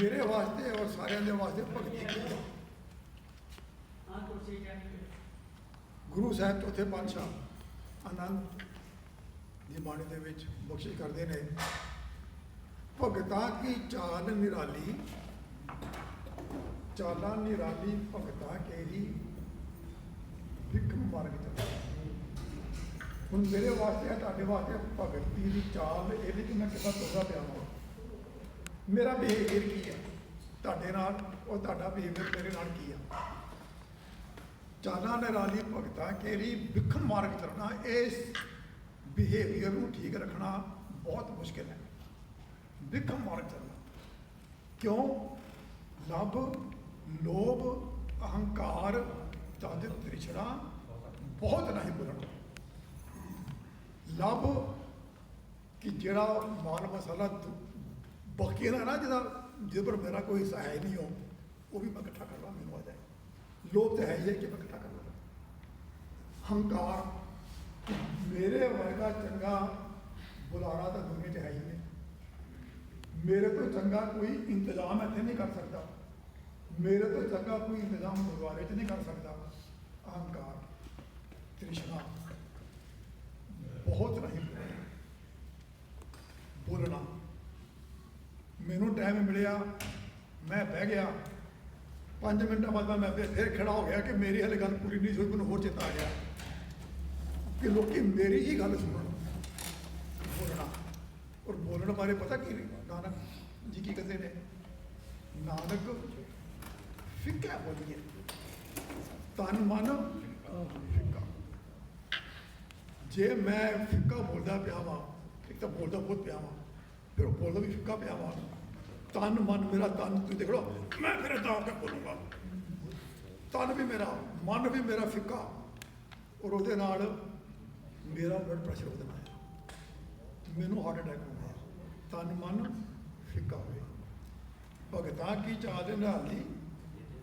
ਮੇਰੇ ਵਾਸਤੇ ਔਰ ਸਾਰਿਆਂ ਦੇ ਵਾਸਤੇ ਭਗਤੀ ਕੀਤੀ। ਗੁਰੂ ਸਾਹਿਬ ਚੌਥੇ ਪਾਤਸ਼ਾਹ ਆਨੰਦ ਦੀ ਬਾਣੀ ਦੇ ਵਿੱਚ ਬਖਸ਼ਿਸ਼ ਕਰਦੇ ਨੇ, ਭਗਤਾ ਕੀ ਚਾਲ ਨਿਰਾਲੀ? ਚਾਲਾਂ ਨਿਰਾਲੀ ਭਗਤਾ ਕੇਰੀ ਵਿਕਮ ਮਾਰਗ ਚੱਲ। ਹੁਣ ਮੇਰੇ ਵਾਸਤੇ ਤੁਹਾਡੇ ਵਾਸਤੇ ਭਗਤੀ ਦੀ ਚਾਲ, ਇਹਦੇ ਨਹੀਂ ਕਿ ਮੈਂ ਕਿੱਦਾਂ ਤੁਰਦਾ ਪਿਆ ਹਾਂ ਮੇਰਾ ਬਿਹੇਵੀਅਰ ਕੀ ਹੈ ਤੁਹਾਡੇ ਨਾਲ ਉਹ ਤੁਹਾਡਾ ਬਿਹੇਵੀਅਰ ਮੇਰੇ ਨਾਲ ਕੀ ਆ? ਚਾਲਾਂ ਨਿਰਾਲੀ ਭਗਤਾਂ ਕੇਰੀ ਵਿਖਮ ਮਾਰਗ ਚੱਲਣਾ ਇਸ ਬਿਹੇਵੀਅਰ ਨੂੰ ਠੀਕ ਰੱਖਣਾ ਬਹੁਤ ਮੁਸ਼ਕਿਲ ਹੈ। ਵਿਖਮ ਮਾਰਗ ਚੱਲਣਾ ਕਿਉਂ? ਲਭ ਲੋਭ, ਅਹੰਕਾਰ ਤਦ ਤ੍ਰਿਸ਼ਨਾ ਬਹੁਤ ਨਹੀਂ ਬੁਲਣਾ। ਲਭ ਕਿ ਜਿਹੜਾ ਮਾਲ ਮਸਾਲਾ ਬਾਕੀ ਨਾ ਨਾ ਜਿਹਦਾ ਜਿਹਦੇ ਪਰ ਮੇਰਾ ਕੋਈ ਹਿੱਸਾ ਹੈ ਨਹੀਂ ਹੋ ਉਹ ਵੀ ਮੈਂ ਇਕੱਠਾ ਕਰ ਲਾਂ ਮੈਨੂੰ ਆ ਜਾਏ। ਲੋਭ ਤਾਂ ਹੈ ਹੀ ਹੈ ਕਿ ਮੈਂ ਇਕੱਠਾ ਕਰ ਲਾਂ ਹੰਕਾਰ, ਮੇਰੇ ਵਰਗਾ ਚੰਗਾ ਬੁਲਾਰਾ ਤਾਂ ਦੁਨੀਆ 'ਚ ਹੈ ਹੀ ਨਹੀਂ। ਮੇਰੇ ਤੋਂ ਚੰਗਾ ਕੋਈ ਇੰਤਜ਼ਾਮ ਇੱਥੇ ਨਹੀਂ ਕਰ ਸਕਦਾ। ਮੇਰੇ ਤੋਂ ਚੰਗਾ ਕੋਈ ਇੰਤਜ਼ਾਮ ਗੁਰਦੁਆਰੇ 'ਚ ਨਹੀਂ ਕਰ ਸਕਦਾ। ਅਹੰਕਾਰ, ਤ੍ਰਿਸ਼ਨਾ, ਬਹੁਤ ਨਹੀਂ ਬੋਲਣਾ ਮੈਨੂੰ ਟਾਈਮ ਮਿਲਿਆ, ਮੈਂ ਬਹਿ ਗਿਆ। 5 ਮਿੰਟਾਂ ਬਾਅਦ ਮੈਂ ਫਿਰ ਖੜਾ ਹੋ ਗਿਆ ਕਿ ਮੇਰੀ ਹਲੇ ਗੱਲ ਪੂਰੀ ਨਹੀਂ ਹੋਈ, ਮੈਨੂੰ ਹੋਰ ਚੇਤਾ ਆ ਗਿਆ ਕਿ ਲੋਕੀ ਮੇਰੀ ਹੀ ਗੱਲ ਸੁਣਨ। ਬੋਲਣਾ। ਔਰ ਬੋਲਣ ਬਾਰੇ ਪਤਾ ਕੀ ਨਾਨਕ ਜੀ ਕੀ ਕਹਿੰਦੇ ਨੇ? ਨਾਨਕ ਫਿੱਕਾ ਬੋਲੀਏ। ਤਨ ਮਨ ਫਿੱਕਾ। ਜੇ ਮੈਂ ਫਿੱਕਾ ਬੋਲਦਾ ਪਿਆ ਵਾਂ, ਇੱਕ ਤਾਂ ਬੋਲਦਾ ਬਹੁਤ ਪਿਆ ਵਾਂ, ਫਿਰ ਉਹ ਬੋਲਦਾ ਵੀ ਫਿੱਕਾ ਪਿਆ ਵਾਂ। ਤਨ ਮਨ ਮੇਰਾ ਤਨ ਤੁਸੀਂ ਦੇਖ ਲਓ। ਮੈਂ ਫਿਰ ਤਾਂ ਕੇ ਬੋਲੂੰਗਾ। ਤਨ ਵੀ ਮੇਰਾ, ਮਨ ਵੀ ਮੇਰਾ ਫਿੱਕਾ। ਔਰ ਉਹਦੇ ਨਾਲ ਮੇਰਾ ਬਲੱਡ ਪ੍ਰੈਸ਼ਰ ਵਧਣਾ ਹੈ। ਮੈਨੂੰ ਹਾਰਟ ਅਟੈਕ ਹੋ। ਗਿਆ ਤਨ ਮਨ ਫਿੱਕਾ ਹੋਵੇ। ਭਗਤਾਂ ਕੀ ਚਾਲ ਨਿਰਾਲੀ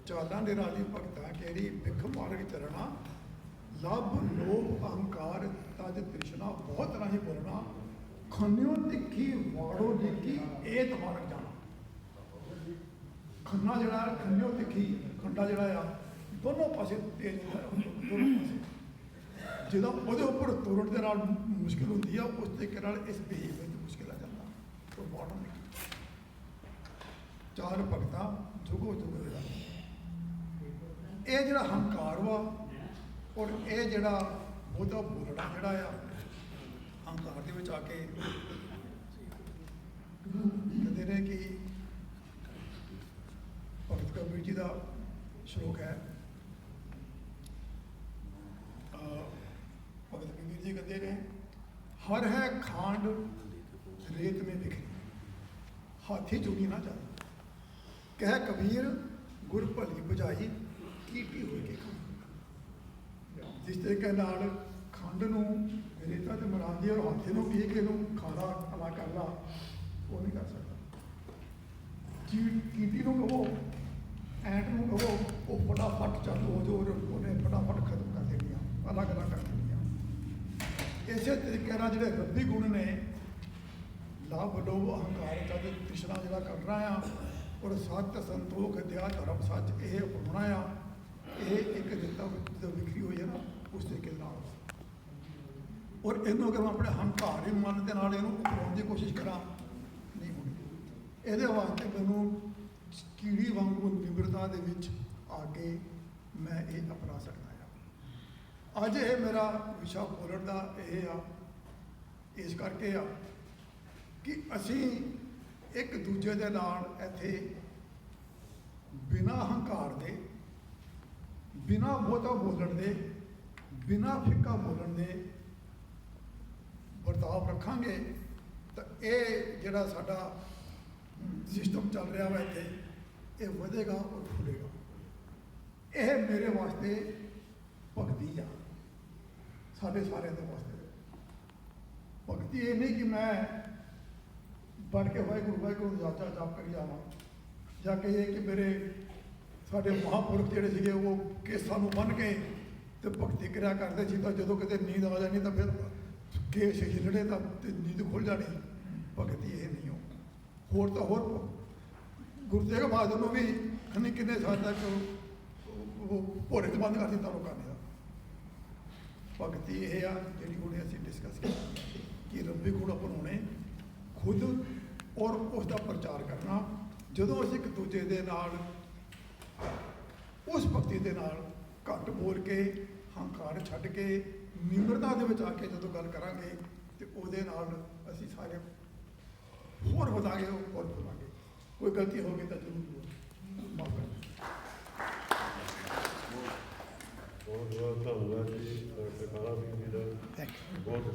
ਚਾਲਾਂ ਨਿਰਾਲੀ ਭਗਤਾਂ ਕਿਹੜੀ ਭਿੱਖ ਮਾਰਗ ਚਰਣਾ? ਲਭ, ਲੋਭ, ਅਹੰਕਾਰ ਤਜ ਤ੍ਰਿਸ਼ਨਾ, ਬਹੁਤ ਰਾਹੀਂ ਬੋਲਣਾ। ਖੰਨਿਓ, ਤਿੱਖੀ ਵਾੜੋ ਨਿੱਕੀ, ਇਹ ਤਮਾਰਕ ਜਾਣਾ ਖੰਨਾ ਜਿਹੜਾ ਹੈ, ਖੰਨਿਓ ਤਿੱਖੀ ਖੰਡਾ ਜਿਹੜਾ ਆ ਦੋਨੋਂ ਪਾਸੇ ਤੇਜ਼ ਦੋਨੋਂ ਪਾਸੇ। ਜਿਹਦਾ ਉਹਦੇ ਉੱਪਰ ਤੁਰਨ ਦੇ ਨਾਲ ਮੁਸ਼ਕਿਲ ਹੁੰਦੀ ਆ ਉਸ ਤਰੀਕੇ ਨਾਲ ਇਸ ਬਿਹੇਵੀਅਰ ਦੀ ਮੁਸ਼ਕਿਲ ਆ ਜਾਂਦਾ। ਉਹ ਬਾਟਮ ਨਹੀਂ। ਚਾਰ ਭਗਤਾਂ ਜੁਗੋ ਜੁਗ ਦੇ ਇਹ ਜਿਹੜਾ ਹੰਕਾਰ ਵਾ ਔਰ ਇਹ ਜਿਹੜਾ ਬਹੁਤਾ ਬੋਲਣਾ ਜਿਹੜਾ ਆ ਹੰਕਾਰ ਦੇ ਵਿੱਚ ਆ ਕੇ ਕਹਿੰਦੇ ਨੇ ਕਿ ਭਗਤ ਕਬੀਰ ਜੀ ਦਾ ਸ਼ੌਕ ਹੈ uh, ਭਗਤ ਕਬੀਰ ਜੀ ਕਹਿੰਦੇ ਨੇ, ਹਰ ਹੈ ਖਾਂਡ ਰੇਤ ਮੇ ਬਿਖਰੀ ਹਾਥੀ ਜੁਗੀ ਨਾ ਜਾ ਕਹਿ ਕਬੀਰ, ਗੁਰ ਭਲੀ ਬੁਝਾਈ ਕੀਟੀ ਹੋਈ ਕੇ ਖਾਂ ਜਿਸ ਤਰੀਕੇ ਨਾਲ ਖੰਡ ਨੂੰ, ਰੇਤਾ ਤੇ ਮਰਾਂਦੀ ਔਰ ਹਾਥੀ ਨੂੰ ਪੀ ਕੇ ਨੂੰ ਖਾਣਾ ਅਲਾ ਕਰਨਾ, ਉਹ ਨਹੀਂ ਕਰ ਸਕਦਾ। ਇਸੇ ਜਿਹੜੇ ਰੱਬੀ ਗੁਣ ਨੇ, ਲਾਭ, ਲੋਭ, ਅਹੰਕਾਰ ਤਦ ਤ੍ਰਿਸ਼ਨਾ ਜਿਹੜਾ ਕਰਨਾ ਆ, ਔਰ ਸਤ ਸੰਤੋਖ, ਦਇਆ, ਧਰਮ, ਸੱਚ ਇਹ ਅਪਣਾਉਣਾ ਆ, ਇਹ ਇੱਕ ਦਿੱਤਾ ਜਦੋਂ ਵਿਖਰੀ ਹੋਈ ਹੈ ਨਾ, ਉਸ ਤਰੀਕੇ ਨਾਲ। ਔਰ ਇਹਨੂੰ ਅਗਰ ਮੈਂ ਆਪਣੇ ਹੰਕਾਰੀ ਮਨ ਦੇ ਨਾਲ ਇਹਨੂੰ ਉਪਰਾਉਣ ਦੀ ਕੋਸ਼ਿਸ਼ ਕਰਾਂ, ਨਹੀਂ ਹੋਣੀ। ਇਹਦੇ ਵਾਸਤੇ ਮੈਨੂੰ ਕੀੜੀ ਵਾਂਗੂ ਨਿਬਰਤਾ ਦੇ ਵਿੱਚ ਆ ਕੇ ਮੈਂ ਇਹ ਅਪਣਾ ਸਕਦਾ ਆ। ਅੱਜ ਇਹ ਮੇਰਾ ਵਿਸ਼ਾ ਬੋਲਣ ਦਾ ਇਹ ਆ ਇਸ ਕਰਕੇ ਆ ਕਿ ਅਸੀਂ ਇੱਕ ਦੂਜੇ ਦੇ ਨਾਲ ਇੱਥੇ ਬਿਨਾ ਹੰਕਾਰ ਦੇ, ਬਿਨਾ ਬਹੁਤਾ ਬੋਲਣ ਦੇ, ਬਿਨਾ ਫਿੱਕਾ ਬੋਲਣ ਦੇ ਵਰਤਾਵ ਰੱਖਾਂਗੇ, ਤਾਂ ਇਹ ਜਿਹੜਾ ਸਾਡਾ ਸਿਸਟਮ ਚੱਲ ਰਿਹਾ ਵਾ ਇੱਥੇ, ਇਹ ਵਧੇਗਾ ਔਰ ਫੁੱਲੇਗਾ। ਇਹ ਮੇਰੇ ਵਾਸਤੇ ਭਗਤੀ ਆ, ਸਾਡੇ ਸਾਰਿਆਂ ਦੇ ਵਾਸਤੇ। ਭਗਤੀ ਇਹ ਨਹੀਂ ਕਿ ਮੈਂ ਬਣ ਕੇ ਵਾਹਿਗੁਰੂ ਵਾਹਿਗੁਰੂ ਜਾਚਾ ਜਾਪ ਕਰੀ ਜਾਵਾਂ। ਜਾਂ ਕਿ ਇਹ ਕਿ ਮੇਰੇ ਸਾਡੇ ਮਹਾਂਪੁਰਖ ਜਿਹੜੇ ਸੀਗੇ, ਉਹ ਕੇਸਾਂ ਨੂੰ ਬੰਨ ਕੇ ਤੇ ਭਗਤੀ ਕਿਰਿਆ ਕਰਦੇ ਸੀ। ਤਾਂ ਜਦੋਂ ਕਿਤੇ ਨੀਂਦ ਆ ਜਾਣੀ ਤਾਂ ਫਿਰ ਕੇਸ ਹਿੱਲਣੇ ਤਾਂ ਤੇ ਨੀਂਦ ਖੁੱਲ ਜਾਣੀ। ਭਗਤੀ ਇਹ ਨਹੀਂ ਹੋ। ਹੋਰ ਤਾਂ ਹੋਰ ਗੁਰੂ ਤੇਗ ਬਹਾਦਰ ਨੂੰ ਵੀ ਖਨੀ ਕਿੰਨੇ ਸਾਲ ਤੱਕ ਉਹ- ਉਹ ਭੋਰੇ ਚ ਬੰਦ ਕਰ ਦਿੱਤਾ ਲੋਕਾਂ ਨੇ। ਭਗਤੀ ਇਹ ਆ ਜਿਹੜੀ ਹੁਣੇ ਅਸੀਂ ਡਿਸਕਸ ਕੀਤੀ ਕਿ ਰੱਬੀ ਗੁਣ ਅਪਣਾਉਣੇ ਖੁਦ ਔਰ ਉਸ ਦਾ ਪ੍ਰਚਾਰ ਕਰਨਾ। ਜਦੋਂ ਅਸੀਂ ਇੱਕ ਦੂਜੇ ਦੇ ਨਾਲ, ਉਸ ਭਗਤੀ ਦੇ ਨਾਲ ਘੱਟ ਬੋਲ ਕੇ, ਹੰਕਾਰ ਛੱਡ ਕੇ, ਨਿਮਰਤਾ ਦੇ ਵਿੱਚ ਆ ਕੇ ਜਦੋਂ ਗੱਲ ਕਰਾਂਗੇ ਤੇ ਉਹਦੇ ਨਾਲ ਅਸੀਂ ਸਾਰੇ ਹੋਰ ਵਧਾਂਗੇ ਹੋਰ ਵਧਾਂਗੇ। ਕੋਈ ਗਲਤੀ ਹੋਵੇ ਤਾਂ ਜ਼ਰੂਰ ਮਾਫ ਕਰਨਾ। ਬਹੁਤ ਬਹੁਤ ਧੰਨਵਾਦ ਜੀ। Thank you.